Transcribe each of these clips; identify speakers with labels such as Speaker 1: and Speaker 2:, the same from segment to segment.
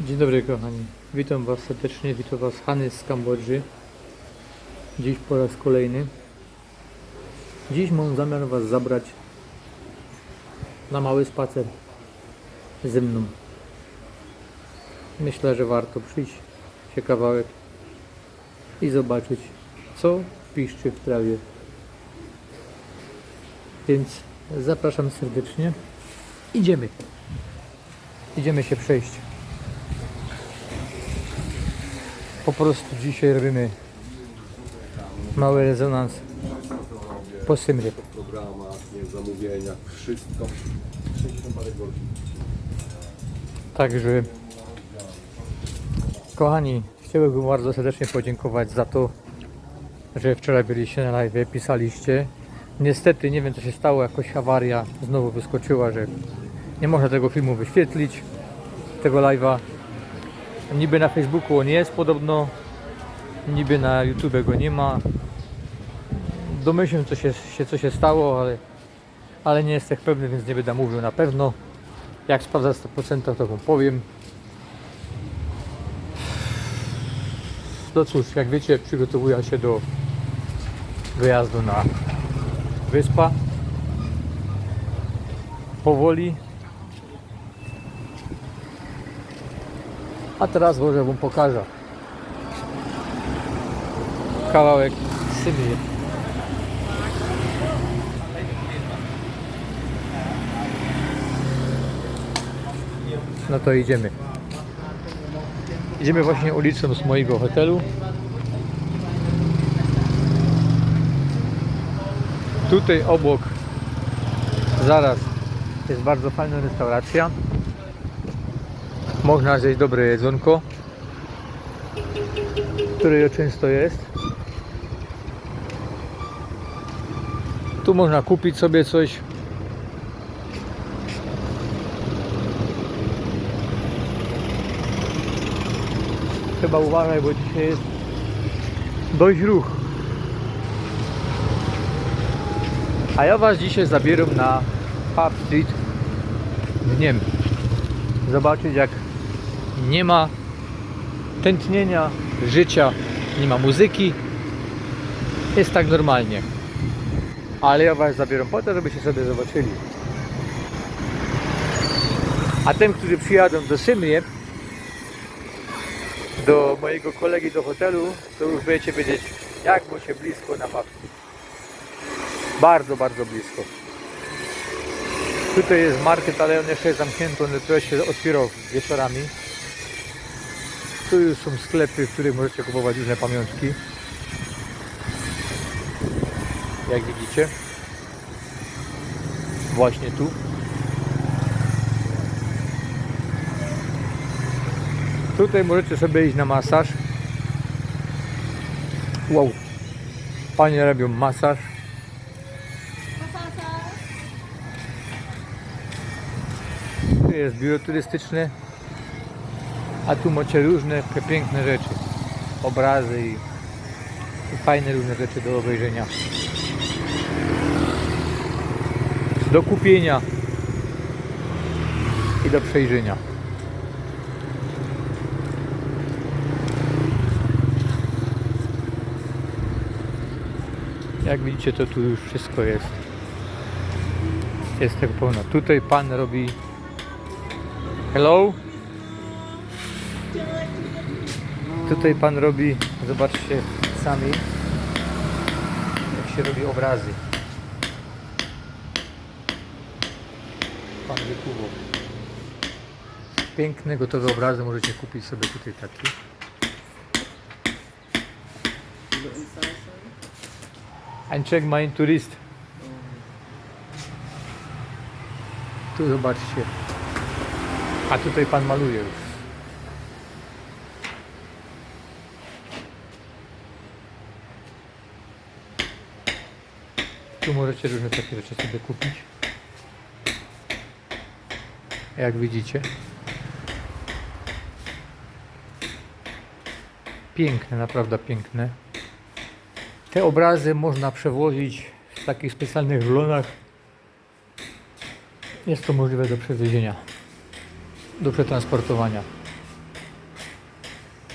Speaker 1: Dzień dobry kochani, witam Was serdecznie, witam Was Hany z Kambodży. Dziś po raz kolejny. Dziś mam zamiar Was zabrać na mały spacer ze mną. Myślę, że warto przyjść się kawałek i zobaczyć co piszczy w trawie. Więc zapraszam serdecznie. Idziemy. Idziemy się przejść. Po prostu dzisiaj robimy mały rezonans po Symrie.
Speaker 2: programach, nie zamówieniach, wszystko. 60 parę godzin.
Speaker 1: Także kochani, chciałbym bardzo serdecznie podziękować za to, że wczoraj byliście na live, pisaliście. Niestety nie wiem co się stało, jakoś awaria znowu wyskoczyła, że nie można tego filmu wyświetlić, tego live'a. Niby na Facebooku on jest podobno, niby na YouTube go nie ma. Domyślam co się, się, co się stało, ale, ale nie jestem pewny, więc nie będę mówił na pewno. Jak sprawdzę 100% to wam powiem. No cóż, jak wiecie, przygotowuję się do wyjazdu na wyspa. Powoli. A teraz może wam pokażę kawałek Symie. No to idziemy. Idziemy właśnie ulicą z mojego hotelu. Tutaj obok, zaraz, jest bardzo fajna restauracja. Można zjeść dobre jedzonko, które często jest. Tu można kupić sobie coś. Trzeba uważać, bo dzisiaj jest dość ruch. A ja Was dzisiaj zabieram na Pub Street dniem. Zobaczyć jak nie ma tętnienia życia, nie ma muzyki. Jest tak normalnie. Ale ja Was zabieram po to, żebyście sobie zobaczyli. A tym, którzy przyjadą do Symrie, do mojego kolegi do hotelu, to już będziecie wiedzieć, jak było się blisko na papie. Bardzo, bardzo blisko. Tutaj jest market, ale on jeszcze jest zamknięty, on się otwierał wieczorami. Tu już są sklepy, w których możecie kupować różne pamiątki. Jak widzicie. Właśnie tu. Tutaj możecie sobie iść na masaż. Wow. Panie robią masaż. Tu jest biuro turystyczne. A tu macie różne piękne rzeczy. Obrazy i, i fajne różne rzeczy do obejrzenia. Do kupienia i do przejrzenia. Jak widzicie, to tu już wszystko jest. Jest tak pełno. Tutaj pan robi. Hello? Tutaj pan robi, zobaczcie sami, jak się robi obrazy. Pan wykuwał. Piękne, gotowe obrazy możecie kupić sobie tutaj taki. And check my tourist. Tu zobaczcie. A tutaj pan maluje już. Tu możecie różne takie rzeczy sobie kupić. Jak widzicie. Piękne, naprawdę piękne. Te obrazy można przewozić w takich specjalnych rulonach. Jest to możliwe do przewiezienia, do przetransportowania.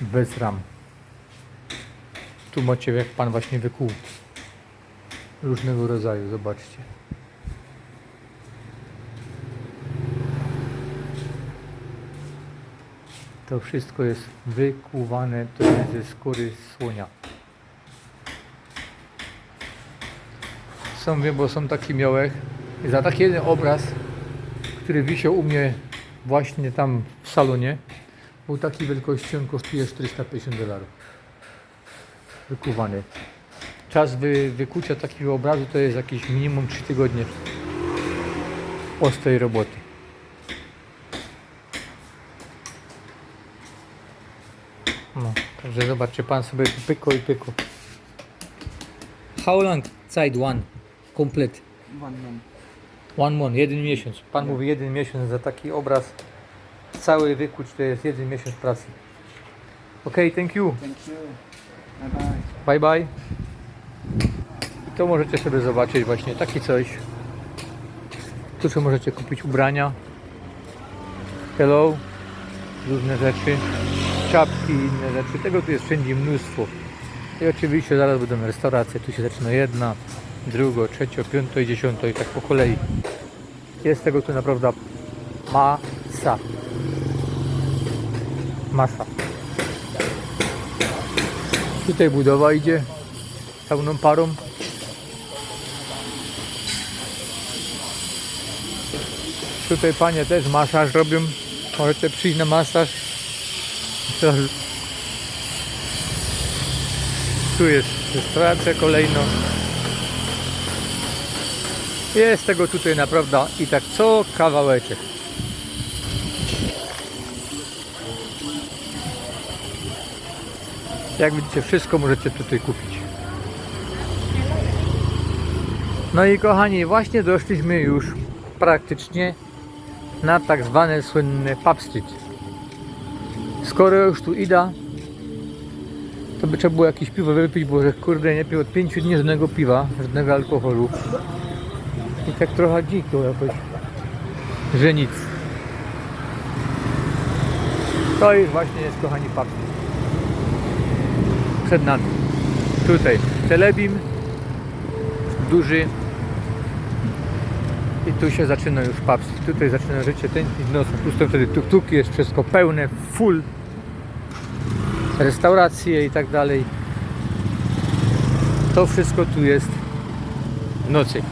Speaker 1: bez ram. Tu macie jak pan właśnie wykuł. Różnego rodzaju, zobaczcie. To wszystko jest wykuwane, jest ze skóry słonia. Są, wiem, bo są taki miołek. Za taki jeden obraz, który wisiał u mnie właśnie tam w salonie, był takiej wielkości, on kosztuje 450 dolarów. Wykuwany. Czas wy, wykucia takiego obrazu to jest jakieś minimum 3 tygodnie ostrej roboty. No, także zobaczcie, pan sobie pyko i pyko. How long side one? Complete.
Speaker 3: One month.
Speaker 1: One month, jeden miesiąc. Pan mówi jeden miesiąc za taki obraz. Cały wykuć to jest jeden miesiąc pracy. Ok, thank you.
Speaker 3: Thank you. Bye bye.
Speaker 1: Bye bye. I to możecie sobie zobaczyć właśnie takie coś. Tu co możecie kupić ubrania. Hello. Różne rzeczy. Czapki, inne rzeczy. Tego tu jest wszędzie mnóstwo. I oczywiście zaraz będą restauracje. Tu się zaczyna jedna, druga, trzecia, piąta i dziesiąta i tak po kolei. Jest tego tu naprawdę masa. Masa. Tutaj budowa idzie pełną parą. Tutaj panie też masaż robią. Możecie przyjść na masaż. Tu jest restauracja kolejna. Jest tego tutaj naprawdę i tak co kawałeczek. Jak widzicie, wszystko możecie tutaj kupić. No i kochani, właśnie doszliśmy już praktycznie na tak zwany słynny pub street. Skoro już tu idę, to by trzeba było jakieś piwo wypić, bo że kurde nie pił od 5 dni żadnego piwa, żadnego alkoholu. I tak trochę dziko jakoś, że nic. To już właśnie jest kochani pub street przed nami. Tutaj telebim duży i tu się zaczyna już paps. Tutaj zaczyna życie tętnić. Tu są wtedy tuk-tuki, jest wszystko pełne, full. Restauracje i tak dalej. To wszystko tu jest w nocy.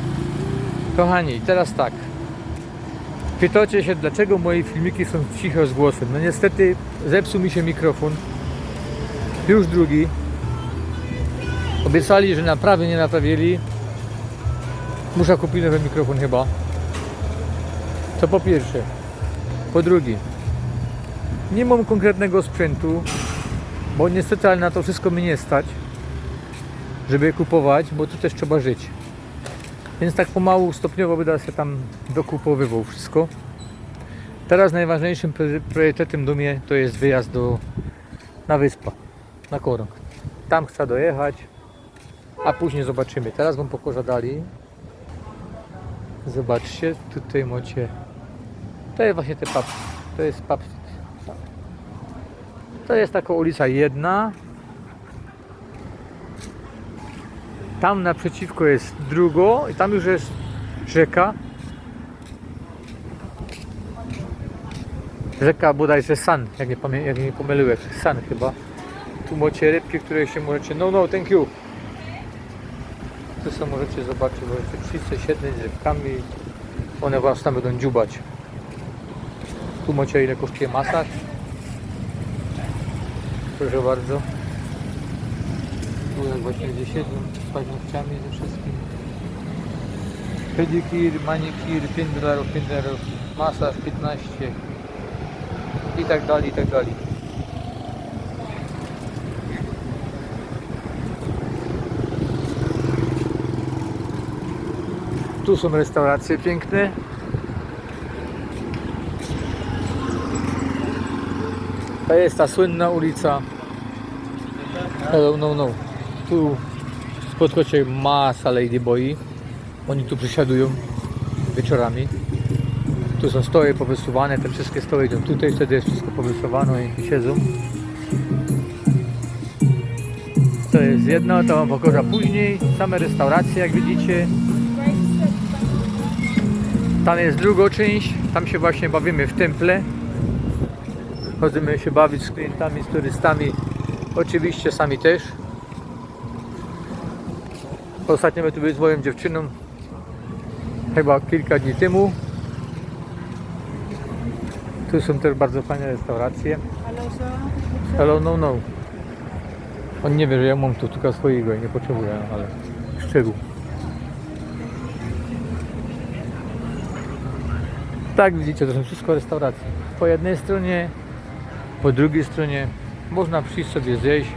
Speaker 1: Kochani, teraz tak. Pytacie się, dlaczego moje filmiki są ciche z głosem. No niestety zepsuł mi się mikrofon. Już drugi. Obiecali, że naprawy nie naprawili. Muszę kupić nowy mikrofon chyba. To po pierwsze. Po drugie. Nie mam konkretnego sprzętu, bo niestety ale na to wszystko mnie nie stać, żeby kupować, bo tu też trzeba żyć. Więc tak pomału, stopniowo będę się tam dokupowywał wszystko. Teraz najważniejszym pri- priorytetem do mnie to jest wyjazd do, na wyspę, na Korąg. Tam chcę dojechać, a później zobaczymy. Teraz wam pokożadali. Zobaczcie, tutaj macie. To jest właśnie te pub. To jest pub. To jest taka ulica jedna. Tam naprzeciwko jest drugo i tam już jest rzeka. Rzeka bodajże San, jak nie, pamię- jak nie pomyliłem. San chyba. Tu macie rybki, które się możecie. No, no, thank you. Tu sobie możecie zobaczyć, możecie przyjść siedmić z rybkami. One was tam będą dziubać. Tu macie ile kosztuje masaż. Proszę bardzo. Tu jak właśnie gdzie siedzą z paznokciami ze wszystkim. Pedikir, manikir, 5 dolarów, 5 dolarów, masaż 15 i tak dalej, i tak dalej. Tu są restauracje piękne. To jest ta słynna ulica. Hello, no, no. Tu spotkacie masa ladyboy. Oni tu przysiadują wieczorami. Tu są stoły powysuwane, te wszystkie stoły idą tutaj, wtedy jest wszystko powysuwane i siedzą. to jest jedno, to wam pokażę później. Same restauracje, jak widzicie. Tam jest druga część, tam się właśnie bawimy w temple. Chodzimy się bawić z klientami, z turystami. Oczywiście sami też. Ostatnio my tu byli z moją dziewczyną. Chyba kilka dni temu. Tu są też bardzo fajne restauracje. Hello, no, no. On nie wie, że ja mam tu tylko swojego i nie potrzebuję, ale szczegół. Tak, widzicie, to są wszystko restauracje. Po jednej stronie, po drugiej stronie można przyjść sobie zjeść.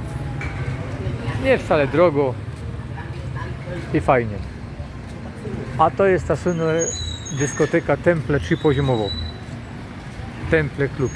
Speaker 1: Nie wcale drogo i fajnie. A to jest ta słynna dyskoteka Temple trzypoziomowo. Temple Klub.